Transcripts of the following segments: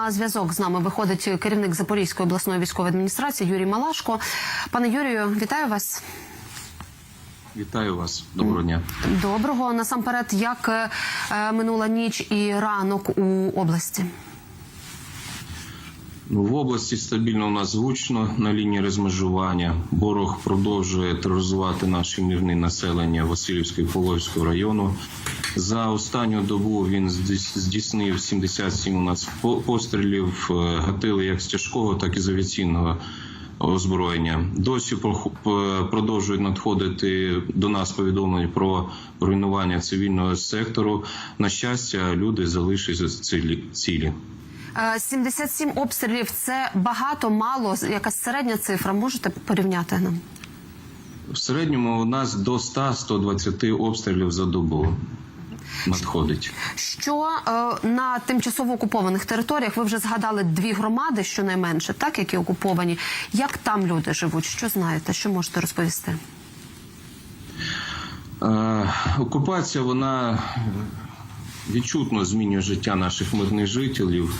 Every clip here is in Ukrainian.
На зв'язок з нами виходить керівник Запорізької обласної військової адміністрації Юрій Малашко. Пане Юрію, вітаю вас. Вітаю вас, доброго дня. Доброго насамперед, як е, минула ніч і ранок у області. Ну, в області стабільно у нас гучно на лінії розмежування. Ворог продовжує тероризувати наше мирне населення Васильівського і Половського району. За останню добу він здійс- здійснив 77 у нас пострілів, е, гатили як з тяжкого, так і з авіаційного озброєння. Досі продовжують надходити до нас повідомлення про руйнування цивільного сектору. На щастя, люди залишилися цілі. Цілі. Е, 77 обстрілів це багато, мало. Якась середня цифра. Можете порівняти нам? В середньому у нас до 100-120 обстрілів за добу надходить. Що е, на тимчасово окупованих територіях ви вже згадали дві громади, щонайменше, так які окуповані. Як там люди живуть? Що знаєте? Що можете розповісти? Е, окупація вона відчутно змінює життя наших мирних жителів.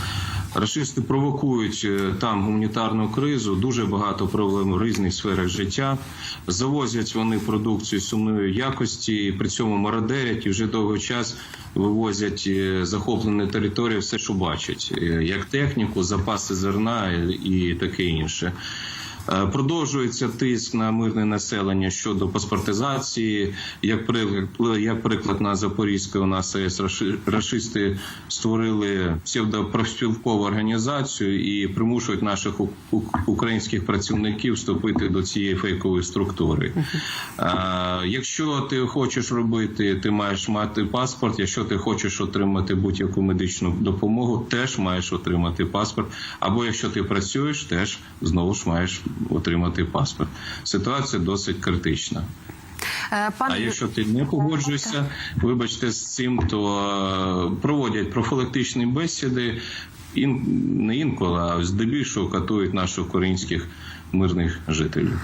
Рашисти провокують е, там гуманітарну кризу, дуже багато проблем в різних сферах життя. Завозять вони продукцію сумної якості, при цьому мародерять і вже довгий час вивозять е, захоплені території все, що бачать, е, як техніку, запаси зерна і таке інше. Е, Продовжується тиск на мирне населення щодо паспортизації. Як приклад, як приклад на Запорізькій у нас АЕС рашисти створили псевдопрофспілкову організацію і примушують наших українських працівників вступити до цієї фейкової структури. Е, Якщо ти хочеш робити, ти маєш мати паспорт. Якщо ти хочеш отримати будь-яку медичну допомогу, теж маєш отримати паспорт. Або якщо ти працюєш, теж знову ж маєш отримати паспорт. Ситуація досить критична. Е, Пане А якщо ти не погоджуєшся, вибачте з цим, то е, проводять профілактичні бесіди. Ін, не інколи, а здебільшого катують наших українських мирних жителів.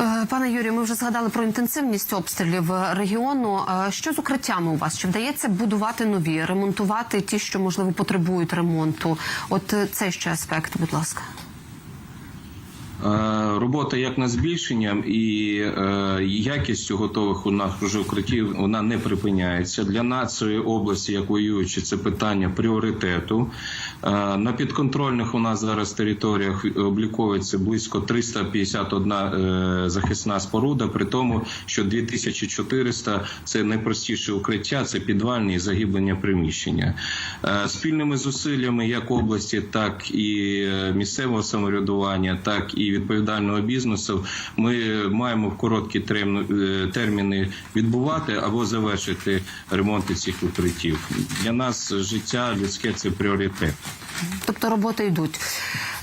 Е, Пане Юрію, ми вже згадали про інтенсивність обстрілів регіону. Що з укриттями у вас? Чи вдається будувати нові, ремонтувати ті, що можливо потребують ремонту? От е, цей ще аспект, будь ласка. Uh, Робота як на збільшення і е, якістю готових у нас вже укриттів вона не припиняється для нашої області, як воюючи, це питання пріоритету. Е, На підконтрольних у нас зараз територіях обліковується близько 351 е, захисна споруда, при тому, що 2400 – це найпростіше укриття, це підвальні і загиблення приміщення. Е, Спільними зусиллями як області, так і е, місцевого самоврядування, так і відповідального бізнесу, ми маємо в короткі е, терміни відбувати або завершити ремонти цих укриттів. Для нас життя людське це пріоритет. Тобто роботи йдуть.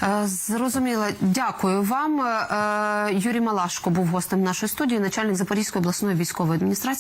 Е, Зрозуміло. Дякую вам. Е, Юрій Малашко був гостем нашої студії, начальник Запорізької обласної військової адміністрації.